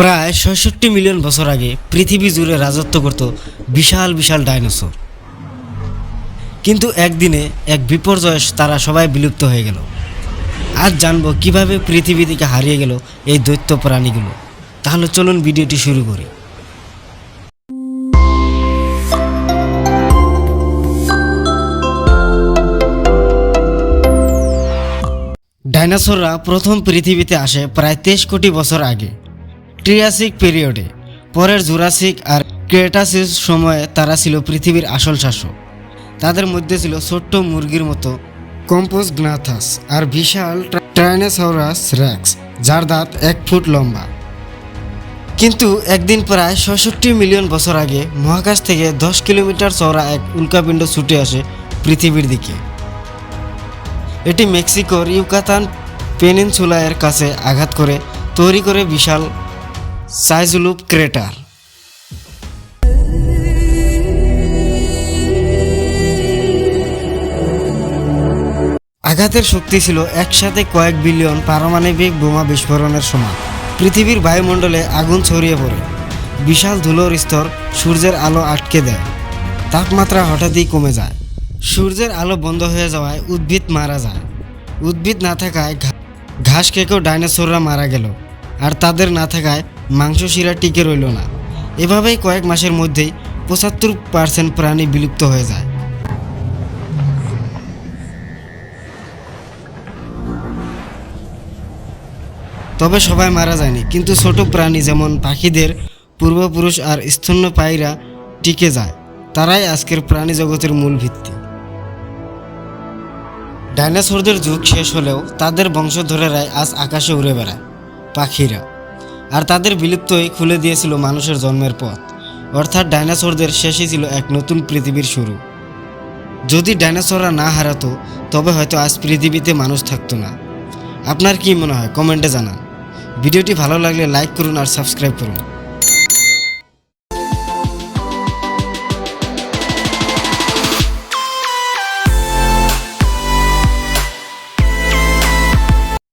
প্রায় ছয়ষট্টি মিলিয়ন বছর আগে পৃথিবী জুড়ে রাজত্ব করত বিশাল বিশাল ডাইনোসর। কিন্তু একদিনে এক বিপর্যয়ে তারা সবাই বিলুপ্ত হয়ে গেল। আজ জানব কীভাবে পৃথিবী থেকে হারিয়ে গেল এই দৈত্য প্রাণীগুলো। তাহলে চলুন ভিডিওটি শুরু করি। ডাইনোসররা প্রথম পৃথিবীতে আসে প্রায় তেইশ কোটি বছর আগে। ট্রিয়াসিক পিরিয়ডে পরের জুরাসিক আর ক্রেটাসিস সময়ে তারা ছিল পৃথিবীর আসল শাসক। তাদের মধ্যে ছিল ছোট্ট মুরগির মতো কম্পোজ গ্নাথাস আর বিশাল ট্রাইনোসরাস র্যাক্স যার দাঁত এক ফুট লম্বা। কিন্তু একদিন প্রায় ছষট্টি মিলিয়ন বছর আগে মহাকাশ থেকে দশ কিলোমিটার চওড়া এক উল্কাপিণ্ড ছুটে আসে পৃথিবীর দিকে। এটি মেক্সিকোর ইউকাতান পেনিনসুলায়ের কাছে আঘাত করে, তৈরি করে বিশাল সাইজুলুপ ক্রেটার। আঘাতের শক্তি ছিল একসাথে কয়েক বিলিয়ন পারমাণবিক বোমা বিস্ফোরণের সমান পৃথিবীর বায়ুমণ্ডলে আগুন ছড়িয়ে পড়ে। বিশাল ধুলোর স্তর সূর্যের আলো আটকে দেয়। তাপমাত্রা হঠাৎই কমে যায়। সূর্যের আলো বন্ধ হয়ে যাওয়ায় উদ্ভিদ মারা যায়। উদ্ভিদ না থাকায় ঘাস খেকেও ডাইনোসররা মারা গেল। আর তাদের না থাকায় মাংস শিরা টিকে রইল না। এভাবেই কয়েক মাসের মধ্যেই পঁচাত্তর পার্সেন্ট প্রাণী বিলুপ্ত হয়ে যায়। তবে সবাই মারা যায়নি, কিন্তু ছোট প্রাণী যেমন পাখিদের পূর্বপুরুষ আর স্তন্যপায়ীরা টিকে যায়। তারাই আজকের প্রাণী জগতের মূল ভিত্তি। ডাইনোসরদের যুগ শেষ হলেও তাদের বংশধরেরাই আজ আকাশে উড়ে বেড়ায়, পাখিরা। আর তাদের বিলুপ্তই খুলে দিয়েছিল মানুষের জন্মের পথ। অর্থাৎ ডাইনোসরদের শেষই ছিল এক নতুন পৃথিবীর শুরু। যদি ডাইনোসররা না হারাতো, তবে হয়তো আজ পৃথিবীতে মানুষ থাকতো না। আপনার কি মনে হয়? কমেন্টে জানান। ভিডিওটি ভালো লাগলে লাইক করুন আর সাবস্ক্রাইব করুন।